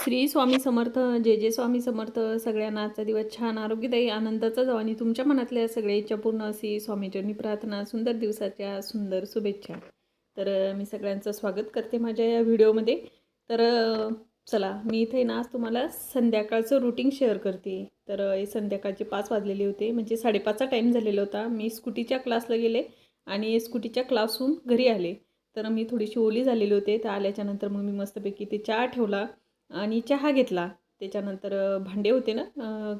श्री स्वामी समर्थ जे जे स्वामी समर्थ सगळ्यांना आजचा दिवस छान आरोग्यदायी आनंदाचा जाऊ आणि तुमच्या मनातल्या सगळ्या इच्छा पूर्ण अशी स्वामीचरणी प्रार्थना सुंदर दिवसाच्या सुंदर शुभेच्छा. तर मी सगळ्यांचं स्वागत करते माझ्या या व्हिडिओमध्ये. तर चला मी इथे ना आज तुम्हाला संध्याकाळचं रुटीन शेअर करते. तर हे संध्याकाळचे पाच वाजलेले होते म्हणजे साडेपाचचा टाईम झालेला होता. मी स्कूटीच्या क्लासला गेले आणि स्कूटीच्या क्लासहून घरी आले. तर मी थोडीशी ओली झालेली होते. तर आल्याच्यानंतर मग मी मस्तपैकी ते चहा ठेवला. आणि चहा घेतला. त्याच्यानंतर भांडे होते ना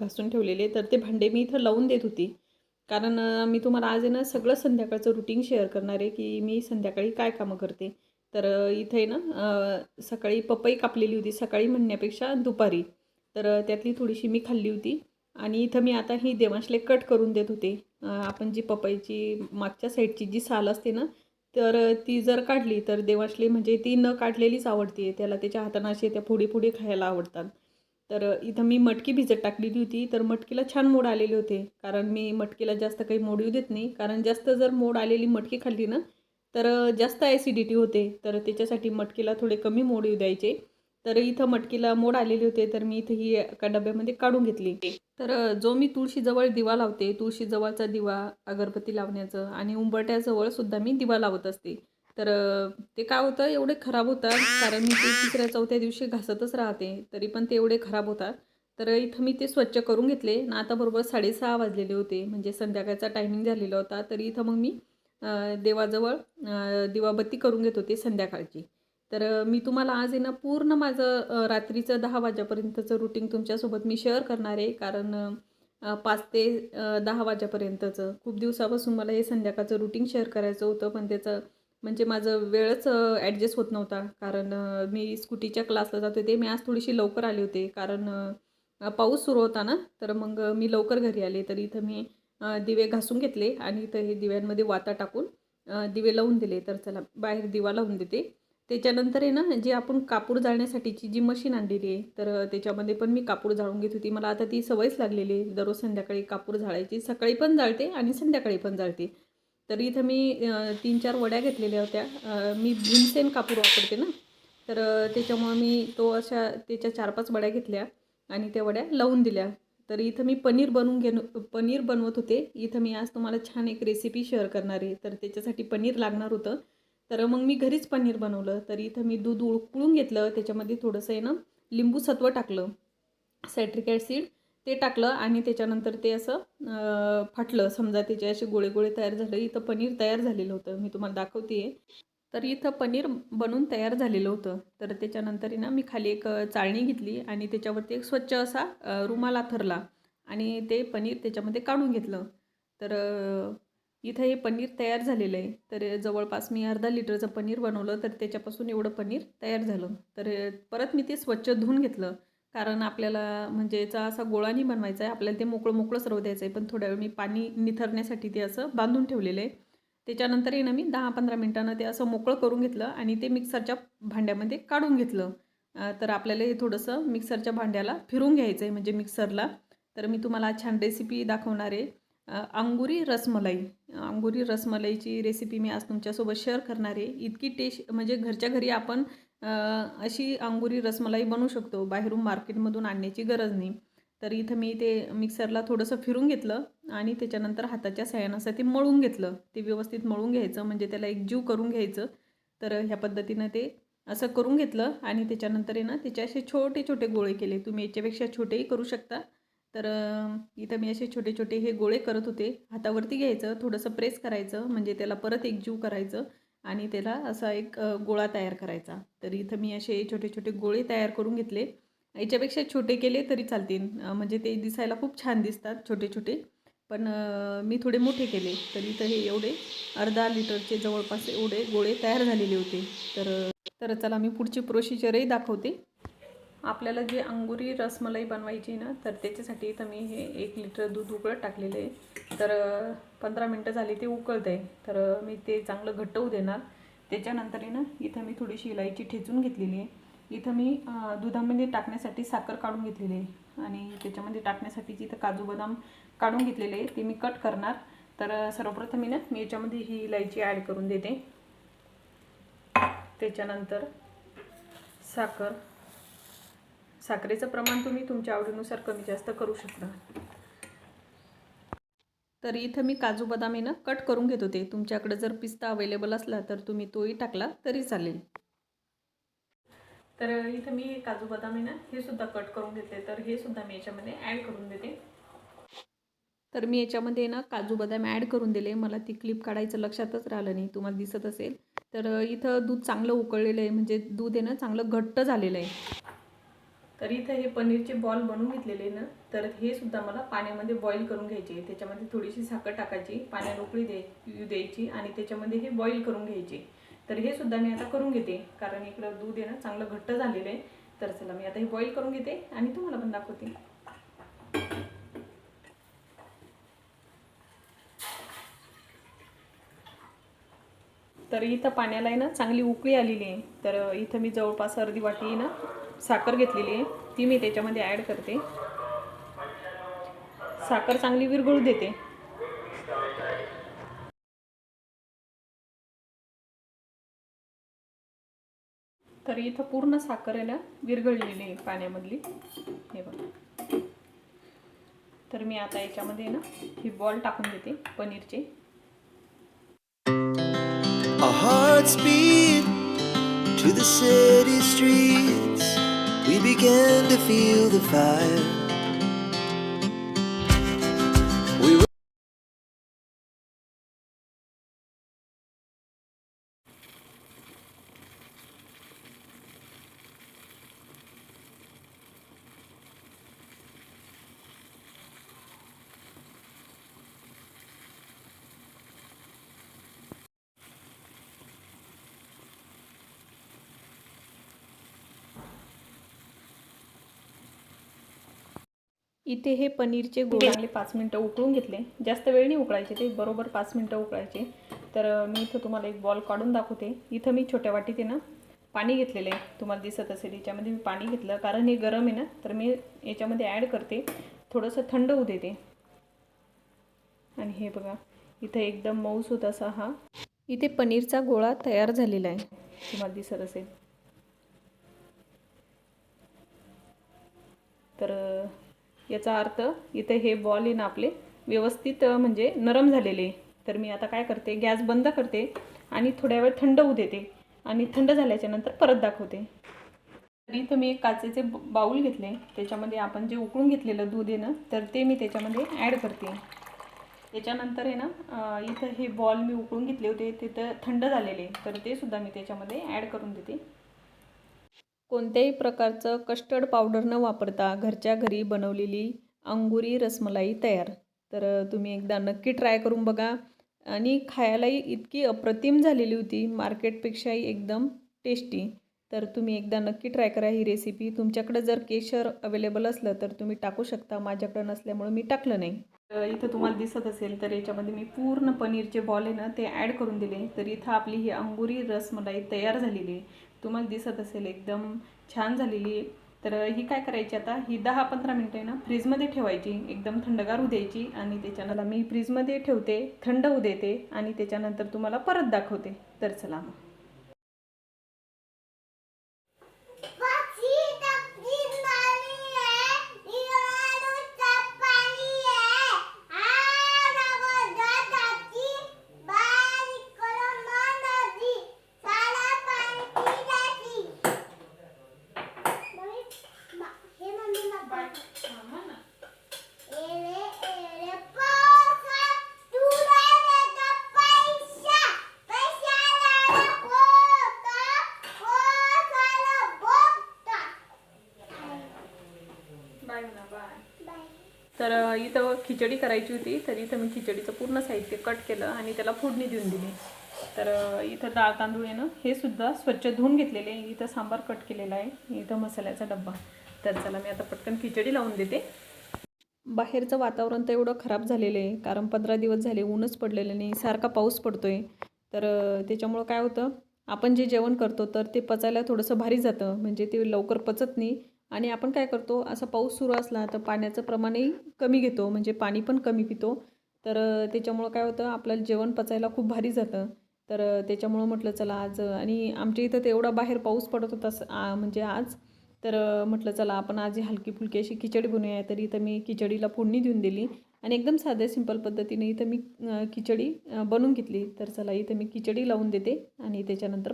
घासून ठेवलेले तर ते भांडे मी इथं लावून देत होती. कारण मी तुम्हाला आज आहे ना सगळं संध्याकाळचं रुटीन शेअर करणार आहे की मी संध्याकाळी काय कामं करते. तर इथं इथे आहे ना सकाळी पपई कापलेली होती सकाळी म्हणण्यापेक्षा दुपारी. तर त्यातली थोडीशी मी खाल्ली होती. आणि इथं मी आता ही देवांशले कट करून देत होते. आपण जी पपईची मागच्या साईडची जी साल असते ना तर ती जर काढली तर देवाशली म्हणजे ती न काढलेलीच आवडते त्याला त्याच्या हातानं असे त्या फोडी फोडी खायला आवडतात. तर इथं मी मटकी भिजत टाकलेली होती. तर मटकीला छान मोड आलेले होते. कारण मी मटकीला जास्त काही मोड येऊ देत नाही. कारण जास्त जर मोड आलेली मटकी खाल्ली ना तर जास्त ॲसिडिटी होते. तर त्याच्यासाठी मटकीला थोडे कमी मोड येऊ द्यायचे. तर इथं मटकीला मोड आलेले होते तर मी इथं ही एका डब्यामध्ये काढून घेतली. तर जो मी तुळशीजवळ दिवा लावते तुळशीजवळचा दिवा अगरबत्ती लावण्याचं आणि उंबरट्याजवळ सुद्धा मी दिवा लावत असते. तर ते काय होतं एवढे खराब होतात कारण मी ते तिसऱ्या चौथ्या दिवशी घासतच राहते तरी पण ते एवढे खराब होतात. तर इथं मी ते स्वच्छ करून घेतले. ना आता बरोबर साडेसहा वाजलेले होते म्हणजे संध्याकाळचा टायमिंग झालेला होता. तरी इथं मग मी देवाजवळ दिवाबत्ती करून घेत होते संध्याकाळची. तर मी तुम्हाला आज आहे ना पूर्ण माझं रात्रीचं दहा वाजेपर्यंतचं रुटीन तुमच्यासोबत मी शेअर करणार आहे. कारण पाच ते दहा वाजेपर्यंतचं. खूप दिवसापासून मला हे संध्याकाळचं रुटीन शेअर करायचं होतं पण त्याचं म्हणजे माझं वेळच ॲडजस्ट होत नव्हता. कारण मी स्कूटीच्या क्लासला जात होते मी आज थोडीशी लवकर आले होते. कारण पाऊस सुरू होता ना तर मग मी लवकर घरी आले. तर इथं मी दिवे घासून घेतले आणि इथं हे दिव्यांमध्ये वाता टाकून दिवे लावून दिले. तर चला बाहेर दिवा लावून देते. त्याच्यानंतर आहे ना जी आपण कापूर जाळण्यासाठीची जी मशीन आणलेली आहे तर त्याच्यामध्ये पण मी कापूर जाळून घेत होती. मला आता ती सवयच लागलेली आहे. दररोज संध्याकाळी कापूर जाळायची सकाळी पण जाळते आणि संध्याकाळी पण जाळते. तर इथं मी तीन चार वड्या घेतलेल्या होत्या. मी भीमसेन कापूर वापरते ना तर त्याच्यामुळं मी तो अशा त्याच्या चार पाच वड्या घेतल्या आणि त्या वड्या लावून दिल्या. तर इथं मी पनीर बनवून घेन पनीर बनवत होते. इथं मी आज तुम्हाला छान एक रेसिपी शेअर करणार आहे. तर त्याच्यासाठी पनीर लागणार होतं. तर मग मी घरीच पनीर बनवलं. तर इथं मी दूध उकळून घेतलं. त्याच्यामध्ये थोडंसं आहे ना लिंबू सत्व टाकलं. सायट्रिक ॲसिड ते टाकलं आणि त्याच्यानंतर ते असं फाटलं. समजा त्याचे असे गोळे गोळे तयार झाले. इथं पनीर तयार झालेलं होतं. मी तुम्हाला दाखवते तर इथं पनीर बनून तयार झालेलं होतं. तर त्याच्यानंतर आहे ना मी खाली एक चाळणी घेतली आणि त्याच्यावरती एक स्वच्छ असा रुमाल आथरला आणि ते पनीर त्याच्यामध्ये काढून घेतलं. तर इथं हे पनीर तयार झालेलं आहे. तर जवळपास मी अर्धा लिटरचं पनीर बनवलं तर त्याच्यापासून एवढं पनीर तयार झालं. तर परत मी ते स्वच्छ धुवून घेतलं. कारण आपल्याला म्हणजे याचा असा गोळा नाही बनवायचा आहे. आपल्याला ते मोकळं मोकळं सर्व द्यायचं आहे. पण थोड्या वेळ मी पाणी निथरण्यासाठी ते असं बांधून ठेवलेलं आहे. त्याच्यानंतर येणं मी दहा पंधरा मिनटानं ते असं मोकळं करून घेतलं आणि ते मिक्सरच्या भांड्यामध्ये काढून घेतलं. तर आपल्याला हे थोडंसं मिक्सरच्या भांड्याला फिरून घ्यायचं आहे म्हणजे मिक्सरला. तर मी तुम्हाला छान रेसिपी दाखवणार आहे. अंगुरी रसमलाई. अंगुरी रसमलाईची रेसिपी मी आज तुमच्यासोबत शेअर करणार आहे. इतकी टेस्ट म्हणजे घरच्या घरी आपण अशी अंगुरी रसमलाई बनवू शकतो. बाहेरून मार्केटमधून आणण्याची गरज नाही. तर इथं मी ते मिक्सरला थोडंसं फिरून घेतलं आणि त्याच्यानंतर हाताच्या साह्यानं असं ते मळून घेतलं. ते व्यवस्थित मळून घ्यायचं म्हणजे त्याला एक जीव करून घ्यायचं. तर ह्या पद्धतीनं ते असं करून घेतलं आणि त्याच्यानंतर आहे ना त्याचे असे छोटे छोटे गोळे केले. तुम्ही याच्यापेक्षा छोटेही करू शकता. तर इथं मी असे छोटे छोटे हे गोळे करत होते. हातावरती घ्यायचं थोडंसं प्रेस करायचं म्हणजे त्याला परत एक जीव करायचं आणि त्याला असा एक गोळा तयार करायचा. तर इथं मी असे छोटे छोटे गोळे तयार करून घेतले. याच्यापेक्षा छोटे केले तरी चालतील. म्हणजे ते दिसायला खूप छान दिसतात छोटे छोटे पण मी थोडे मोठे केले. तर इथं हे एवढे अर्धा लिटरचे जवळपास एवढे गोळे तयार झालेले होते. तर तर चला मी पुढची प्रोसिजरही दाखवते. आपल्याला जी अंगुरी रसमलाई बनवायची ना तर त्याच्यासाठी इथं मी हे एक लिटर दूध उकळत टाकलेलं आहे. तर पंधरा मिनटं झाली ते उकळत आहे तर मी ते चांगलं घट्ट होऊ देणार. त्याच्यानंतर आहे ना इथं मी थोडीशी इलायची ठेचून घेतलेली आहे. इथं मी दुधामध्ये टाकण्यासाठी साखर काढून घेतलेली आहे. आणि त्याच्यामध्ये टाकण्यासाठी इथं काजू बदाम काढून घेतलेले आहे. ते मी कट करणार. तर सर्वप्रथम मी ना मी याच्यामध्ये ही इलायची ॲड करून देते. त्याच्यानंतर साखर. साखरेचं प्रमाण तुम्ही तुमच्या आवडीनुसार कमी जास्त करू शकता. तर इथं मी काजू बदाम आहे ना कट करून घेत होते. तुमच्याकडे जर पिस्ता अवेलेबल असला तर तुम्ही तोही टाकला तरी चालेल. तर इथं मी काजू बदाम आहे ना हे सुद्धा कट करून घेतले. तर हे सुद्धा मी याच्यामध्ये ॲड करून देते. तर मी याच्यामध्ये ना काजू बदाम ॲड करून दिले. मला ती क्लिप काढायचं लक्षातच राहिलं नाही तुम्हाला दिसत असेल. तर इथं दूध चांगलं उकळलेलं आहे. म्हणजे दूध आहे ना चांगलं घट्ट झालेलं आहे. तर इथं हे पनीरचे बॉल बनवून घेतलेले ना तर हे सुद्धा मला पाण्यामध्ये बॉईल करून घ्यायचे त्याच्यामध्ये थोडीशी साखर टाकायची पाण्यात उकळी द्याय द्यायची आणि त्याच्यामध्ये हे बॉईल करून घ्यायचे. तर हे सुद्धा मी आता करून घेते कारण इकडं दूध आहे ना चांगलं घट्ट झालेलं आहे. तर चला मी आता हे बॉईल करून घेते आणि तुम्हाला पण दाखवते. तर इथं पाण्याला आहे ना चांगली उकळी आलेली आहे. तर इथं मी जवळपास अर्धी वाटी ना साखर घेतलेली आहे. ती मी त्याच्यामध्ये ॲड करते. साखर चांगली विरघळू देते. तर इथं पूर्ण साखर आहे ना विरघळलेली आहे पाण्यामधली. हे बघा. तर मी आता याच्यामध्ये ना हे बॉल टाकून देते पनीरचे. To the city street. We began to feel the fire. इथे हे पनीरचे गोळे पाच मिनटं उकळून घेतले. जास्त वेळ नाही उकळायचे ते बरोबर पाच मिनटं उकळायचे. तर मी इथं तुम्हाला एक बॉल काढून दाखवते. इथं मी छोट्या वाटीत ना पाणी घेतलेलं आहे. तुम्हाला दिसत असेल याच्यामध्ये मी पाणी घेतलं. कारण हे गरम आहे ना तर मी याच्यामध्ये ॲड करते. थोडंसं थंड होऊ देते. आणि हे बघा इथं एकदम मऊसूत असा हा. इथे पनीरचा गोळा तयार झालेला आहे. तुम्हाला दिसत असेल. तर याचा अर्थ इथे हे बॉल आहे ना आपले व्यवस्थित म्हणजे नरम झालेले. तर मी आता काय करते गॅस बंद करते आणि थोड्या वेळ थंड होऊ देते आणि थंड झाल्याच्यानंतर परत दाखवते. तर इथं मी एक काचेचे ब- बाऊल घेतले त्याच्यामध्ये आपण जे उकळून घेतलेलं दूध आहे ना तर ते मी त्याच्यामध्ये ॲड करते. त्याच्यानंतर आहे ना इथं हे बॉल मी उकळून घेतले होते तिथं थंड झालेले तर ते सुद्धा मी त्याच्यामध्ये ॲड करून देते. कोणत्याही प्रकारचं कस्टर्ड पावडर न वापरता घरच्या घरी बनवलेली अंगुरी रसमलाई तयार. तर तुम्ही एकदा नक्की ट्राय करून बघा. आणि खायलाही इतकी अप्रतिम झालेली होती मार्केटपेक्षाही एकदम टेस्टी. तर तुम्ही एकदा नक्की ट्राय करा ही रेसिपी. तुमच्याकडं जर केशर अवेलेबल असलं तर तुम्ही टाकू शकता. माझ्याकडं नसल्यामुळे मी टाकलं नाही. तर इथं तुम्हाला दिसत असेल तर याच्यामध्ये मी पूर्ण पनीरचे बॉल आहे ना ते ॲड करून दिले. तर इथं आपली ही अंगुरी रसमलाई तयार झालेली आहे. तुम्हाला दिसत असेल एकदम छान झालेली. तर ही काय करायची आता? ही दहा पंधरा मिनटं आहे ना फ्रीजमध्ये ठेवायची. एकदम थंडगार होऊ द्यायची आणि त्याच्यानंतर मी फ्रीजमध्ये ठेवते थंड होऊ देते आणि त्याच्यानंतर तुम्हाला परत दाखवते. तर चला मग. खिचडी करायची होती तर इथं मी खिचडीचं पूर्ण साहित्य कट केलं आणि त्याला फोडणी देऊन दिली. तर इथं डाळ तांदूळ आहे ना हे सुद्धा स्वच्छ धुवून घेतलेले इथं सांबार कट केलेला आहे. इथं मसाल्याचा डब्बा. तर चला मी आता पटकन खिचडी लावून देते. बाहेरचं वातावरण तर एवढं खराब झालेलं आहे कारण पंधरा दिवस झाले ऊनच पडलेलं नाही सारखा पाऊस पडतोय. तर त्याच्यामुळं काय होतं आपण जे जेवण करतो तर ते पचायला थोडंसं भारी जातं. म्हणजे ते लवकर पचत नाही. आणि आपण काय करतो असा पाऊस सुरू असला तर पाण्याचं प्रमाणही कमी घेतो म्हणजे पाणी पण कमी पितो. तर त्याच्यामुळं काय होतं आपल्याला जेवण पचायला खूप भारी जातं. तर त्याच्यामुळं म्हटलं चला आज आणि आमच्या इथं तेवढा बाहेर पाऊस पडत होता म्हणजे आज. तर म्हटलं चला आपण आज हलकी फुलकी अशी खिचडी बनवूया. तर इथं मी खिचडीला फोडणी देऊन दिली. आणि एकदम साध्या सिंपल पद्धतीने इथं मी खिचडी बनवून घेतली. तर चला इथं मी खिचडी लावून देते आणि त्याच्यानंतर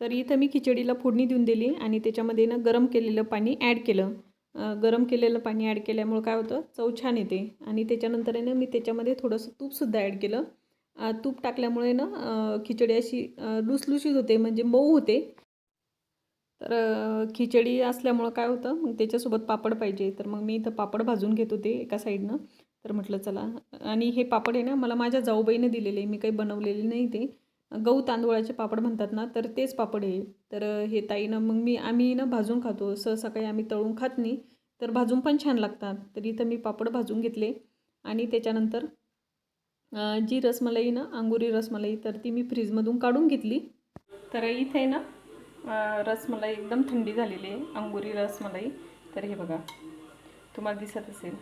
तर इथं मी खिचडीला फोडणी देऊन दिली आणि त्याच्यामध्ये ना गरम केलेलं पाणी ॲड केलं. गरम केलेलं पाणी ॲड केल्यामुळं काय होतं? चव छान येते. आणि त्याच्यानंतर आहे ना मी त्याच्यामध्ये थोडंसं तूपसुद्धा ॲड केलं. तूप टाकल्यामुळे ना खिचडी अशी लुसलुशीत होते म्हणजे मऊ होते. तर खिचडी असल्यामुळं काय होतं? मग त्याच्यासोबत पापड पाहिजे. तर मग मी इथं पापड भाजून घेत होते एका साईडनं. तर म्हटलं चला. आणि हे पापड आहे ना मला माझ्या जाऊबाईने दिलेले. मी काही बनवलेले नाही ते. गहू तांदूळाचे पापड म्हणतात ना तर तेच पापड आहे. तर हे ताईनं मग मी आम्ही ना भाजून खातो. सहसा काही आम्ही तळून खात नाही तर भाजून पण छान लागतात. तर इथं मी पापड भाजून घेतले आणि त्याच्यानंतर जी रसमलाई ना अंगुरी रसमलाई तर ती मी फ्रीजमधून काढून घेतली. तर इथे ना रसमलाई एकदम थंडी झालेली आहे अंगुरी रसमलाई. तर हे बघा तुम्हाला दिसत असेल.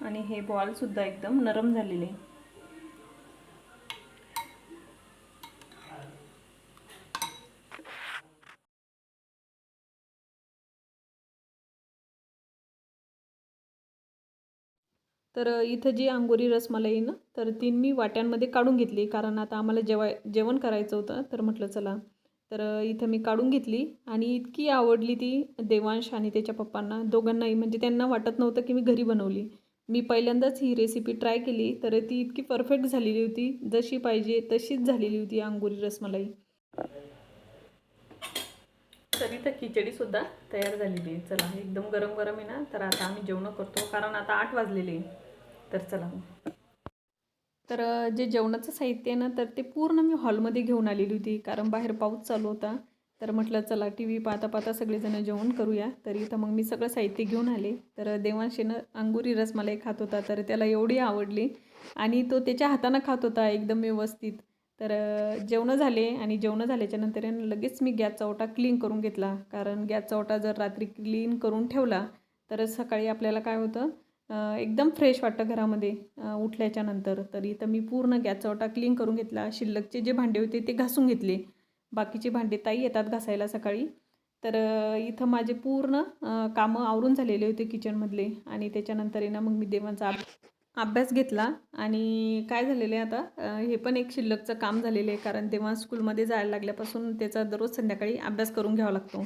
आणि हे बॉलसुद्धा एकदम नरम झालेले आहे. तर इथं जी अंगोरी रसमलाई ना तर ती मी वाट्यांमध्ये काढून घेतली. कारण आता आम्हाला जेवाय जेवण करायचं होतं तर म्हटलं चला. तर इथं मी काढून घेतली आणि इतकी आवडली ती देवांश आणि त्याच्या पप्पांना. दोघांनाही म्हणजे त्यांना वाटत नव्हतं की मी घरी बनवली. मी पहिल्यांदाच ही रेसिपी ट्राय केली तर ती इतकी परफेक्ट झालेली होती. जशी पाहिजे तशीच झालेली होती अंगोरी रसमलाई तर इथं खिचडीसुद्धा तयार झालेली आहे. चला एकदम गरम गरम आहे ना तर आता आम्ही जेवणं करतो. कारण आता आठ वाजलेले आहे. तर चला तर जे जेवणाचं साहित्य आहे ना तर ते पूर्ण मी हॉलमध्ये घेऊन आलेली होती कारण बाहेर पाऊस चालू होता. तर म्हटलं चला टी व्ही पाहता पाहता सगळेजण जेवण करूया. तर इथं मग मी सगळं साहित्य घेऊन आले. तर देवांशीनं अंगुरी रसमलाई खात होता तर त्याला एवढी आवडली. आणि तो त्याच्या हातानं खात होता एकदम व्यवस्थित. तर जेवणं झाले आणि जेवणं झाल्याच्यानंतर लगेच मी गॅसचा ओटा क्लीन करून घेतला. कारण गॅसचा ओटा जर रात्री क्लीन करून ठेवला तर सकाळी आपल्याला काय होतं एकदम फ्रेश वाटतं घरामध्ये उठल्याच्या नंतर तर मी पूर्ण गॅसचा ओटा क्लीन करून घेतला. शिल्लकचे जे भांडे होते ते घासून घेतले. बाकीचे भांडे ताई येतात घासायला सकाळी. तर इथं माझे पूर्ण कामं आवरून झालेले होते किचनमधले आणि त्याच्यानंतर आहे ना मग मी देवांचा अभ्यास घेतला. आणि काय झालेलं आहे आता? हे पण एक शिल्लकचं काम झालेलं आहे. कारण तेव्हा स्कूलमध्ये जायला लागल्यापासून त्याचा दररोज संध्याकाळी अभ्यास करून घ्यावा लागतो.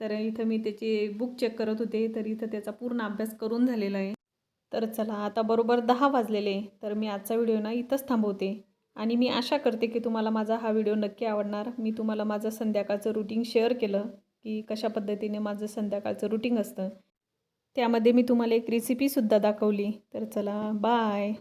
तर इथं मी त्याचे बुक चेक करत होते. तर इथं त्याचा पूर्ण अभ्यास करून झालेला आहे. तर चला आता बरोबर दहा वाजलेले. तर मी आजचा व्हिडिओ ना इथंच थांबवते. आणि मी आशा करते की तुम्हाला माझा हा व्हिडिओ नक्की आवडणार. मी तुम्हाला माझं संध्याकाळचं रुटीन शेअर केलं की कशा पद्धतीने माझं संध्याकाळचं रुटीन असतं. त्यामध्ये मी तुम्हाला एक रेसिपीसुद्धा दाखवली. तर चला बाय